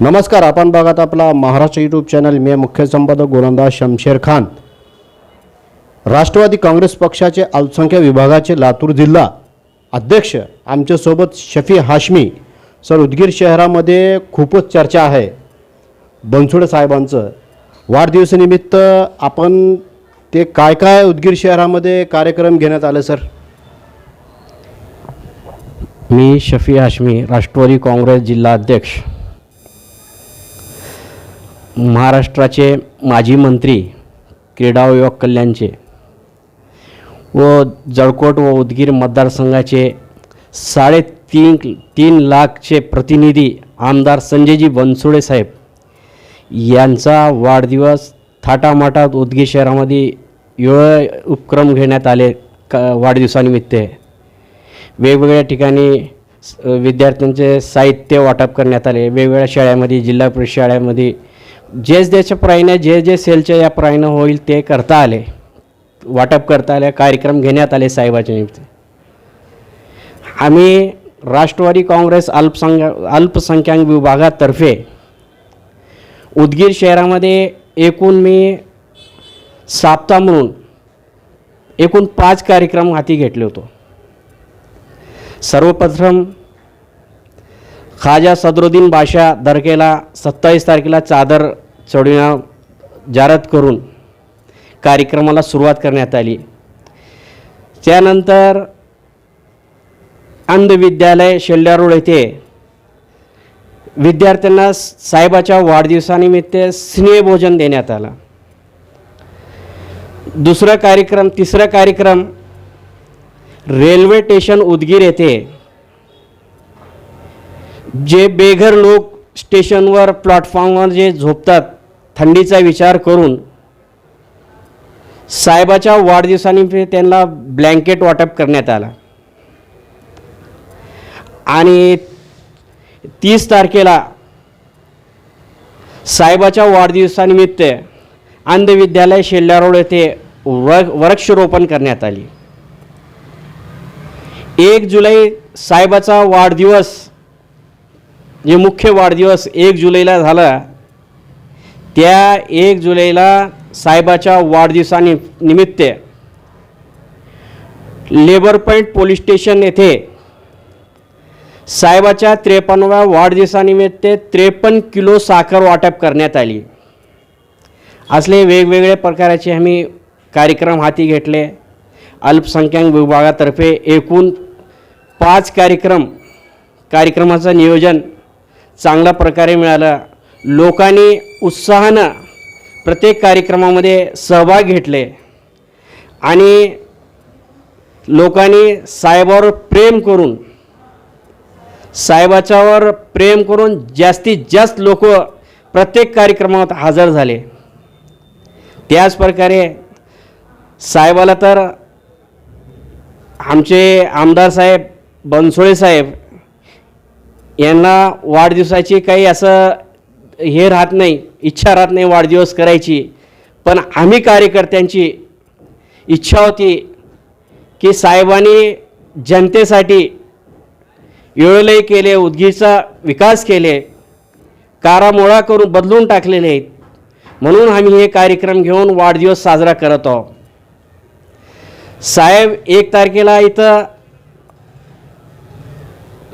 नमस्कार आपण बघत आपला महाराष्ट्र यूट्यूब चॅनल मी मुख्य संपादक गोलंदाज शमशेर खान. राष्ट्रवादी काँग्रेस पक्षाचे अल्पसंख्याक विभागाचे लातूर जिल्हा अध्यक्ष आमच्यासोबत शफी हाशमी. सर उदगीर शहरामध्ये खूपच चर्चा आहे. बनसोडे साहेबांचं. वाढदिवसानिमित्त आपण ते काय काय उदगीर शहरामध्ये कार्यक्रम घेण्यात आले सर? मी शफी हाशमी राष्ट्रवादी काँग्रेस जिल्हा अध्यक्ष. महाराष्ट्राचे माजी मंत्री क्रीडा व युवक कल्याणचे व जळकोट व उदगीर मतदारसंघाचे साडेतीन तीन लाखचे प्रतिनिधी आमदार संजयजी बनसोडे साहेब यांचा वाढदिवस थाटामाटात उदगीर शहरामध्ये वेळ उपक्रम घेण्यात आले क वाढदिवसानिमित्त. वेगवेगळ्या ठिकाणी विद्यार्थ्यांचे साहित्य वाटप करण्यात आले. वेगवेगळ्या शाळेमध्ये जिल्हा परिषद शाळेमध्ये जे ज्याच्या प्राईनं जे जे सेलच्या या प्राईनं होईल ते करता आले वाटप करता आले कार्यक्रम घेण्यात आले साहेबाच्या निमित्त. आम्ही राष्ट्रवादी काँग्रेस अल्पसंख्या अल्पसंख्याक विभागातर्फे उदगीर शहरामध्ये एकूण मी साप्ताह म्हणून एकूण पाच कार्यक्रम हाती घेतले होतो. सर्वप्रथम खाजा सदरुद्दीन बादशाह दरकेला सत्तावीस तारखेला चादर चढविण्या जारत करून कार्यक्रमाला सुरुवात करण्यात आली. त्यानंतर अंध विद्यालय शेल्डा रोड येथे विद्यार्थ्यांना साहेबाच्या वाढदिवसानिमित्त स्नेहभोजन देण्यात आलं. दुसरा कार्यक्रम तिसरा कार्यक्रम रेल्वे स्टेशन उदगीर येथे जे बेघर लोक स्टेशनवर प्लॅटफॉर्मवर जे झोपतात थंडीचा विचार करून साहेबाच्या वाढदिवसानिमित्त त्यांना ब्लँकेट वाटप करण्यात आला. आणि तीस तारखेला साहेबाच्या वाढदिवसानिमित्त अंध विद्यालय शेल्ला रोड येथे वर वृक्षरोपण करण्यात आली. एक जुलै साहेबाचा वाढदिवस जे मुख्य वाढदिवस एक जुलैला झाला त्या एक जुलैला साहेबाच्या वाढदिवसानि निमित्त लेबर पॉईंट पोलीस स्टेशन येथे साहेबाच्या त्रेपन्नव्या वाढदिवसानिमित्त त्रेपन्न किलो साखर वाटप करण्यात आली. असले वेगवेगळ्या प्रकारचे आम्ही कार्यक्रम हाती घेतले. अल्पसंख्याक विभागातर्फे एकूण पाच कार्यक्रम कार्यक्रमाचं नियोजन चांगल्या प्रकारे मिळालं. लोकांनी उत्साहानं प्रत्येक कार्यक्रमामध्ये सहभाग घेतले. आणि लोकांनी साहेबावर प्रेम करून साहेबाच्यावर प्रेम करून जास्तीत जास्त लोक प्रत्येक कार्यक्रमात हजर झाले. त्याच प्रकारे साहेबाला तर आमचे आमदार साहेब बनसोळे साहेब यांना वाढदिवसाची काही असं हे राहत नाही इच्छा राहत नाही वाढदिवस करायची. पण आम्ही कार्यकर्त्यांची इच्छा होती की साहेबांनी जनतेसाठी वेळोलय केले उदगीरचा विकास केले कारामोळा करून बदलून टाकलेले आहेत म्हणून आम्ही हे कार्यक्रम घेऊन वाढदिवस साजरा करत आहोत. साहेब एक तारखेला इथं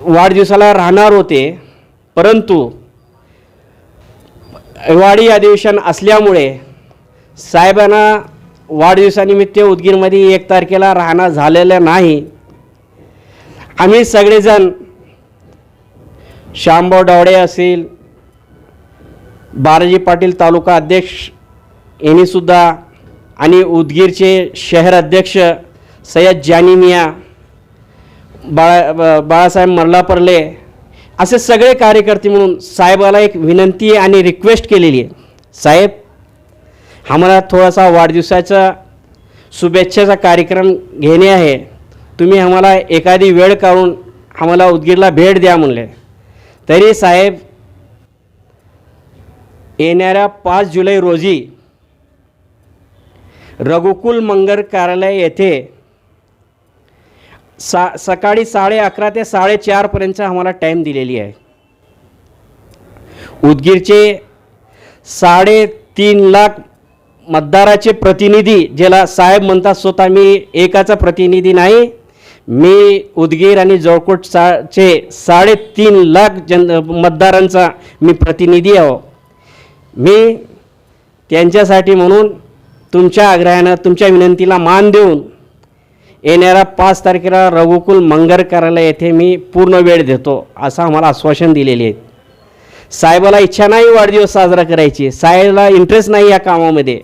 वाढदिवसाला राहणार होते परंतु हिवाळी अधिवेशन असल्यामुळे साहेबांना वाढदिवसानिमित्त उदगीरमध्ये एक तारखेला राहणं झालेलं नाही. आम्ही सगळेजण श्यामभाऊ डावडे असेल बालाजी पाटील तालुका अध्यक्ष यांनीसुद्धा आणि उदगीरचे शहर अध्यक्ष सय्यद जानिमिया बाळा बाळासाहेब बाळासाहेब परले असे सगळे कार्यकर्ते म्हणून साहेबाला एक विनंती आणि रिक्वेस्ट केलेली आहे. साहेब आम्हाला थोडासा वाढदिवसाचा शुभेच्छेचा कार्यक्रम घेणे आहे. तुम्ही आम्हाला एखादी वेळ काढून आम्हाला उदगीरला भेट द्या म्हणले. तरी साहेब येणाऱ्या पाच जुलै रोजी रघुकुल मंगर कार्यालय येथे सा सकाळी साडे अकरा ते साडेचारपर्यंत आम्हाला टाईम दिलेली आहे. उदगीरचे साडेतीन लाख मतदाराचे प्रतिनिधी ज्याला साहेब म्हणतात स्वतः मी एकाचा प्रतिनिधी नाही मी उदगीर आणि जळकोट सा चे साडेतीन लाख जन मतदारांचा मी प्रतिनिधी आहो. मी त्यांच्यासाठी म्हणून तुमच्या आग्रहानं तुमच्या विनंतीला मान देऊन येणाऱ्या पाच तारखेला रघुकुल मंगर कार्यालय येथे मी पूर्ण वेळ देतो असं आम्हाला आश्वासन दिलेले आहेत. साहेबाला इच्छा नाही वाढदिवस साजरा करायची साहेबला इंटरेस्ट नाही या कामामध्ये.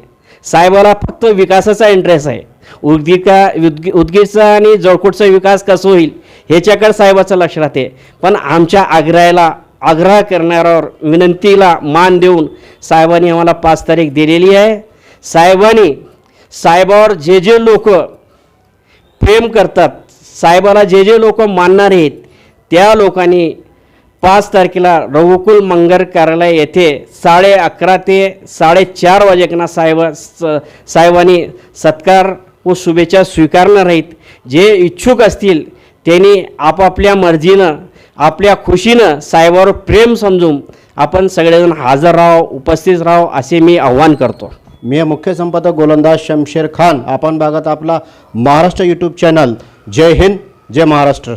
साहेबाला फक्त विकासाचा इंटरेस्ट आहे. उदगीर उदगी उदगीरचा आणि जळकोटचा विकास कसं होईल ह्याच्याकडे साहेबाचं लक्ष राहते. पण आमच्या आग्रहाला आग्रह करणाऱ्यावर विनंतीला मान देऊन साहेबांनी आम्हाला पाच तारीख दिलेली आहे. साहेबांनी साहेबावर जे जे लोक प्रेम करतात. साहेबाला जे जे लोक मानणार आहेत त्या लोकांनी पाच तारखेला रघुकुल मंगर कार्यालय येथे साडे अकरा ते साडेचार वाजेकना साहेब स- साहेबांनी सत्कार व शुभेच्छा स्वीकारणार आहेत. जे इच्छुक असतील त्यांनी आपापल्या मर्जीनं आपल्या खुशीनं साहेबावर प्रेम समजून आपण सगळेजण हजर राहो उपस्थित राहो असे मी आव्हान करतो. मी मुख्य संपादक गोलंदाज शमशेर खान. आपण बघत आपला महाराष्ट्र यूट्यूब चॅनल जय हिंद जय महाराष्ट्र.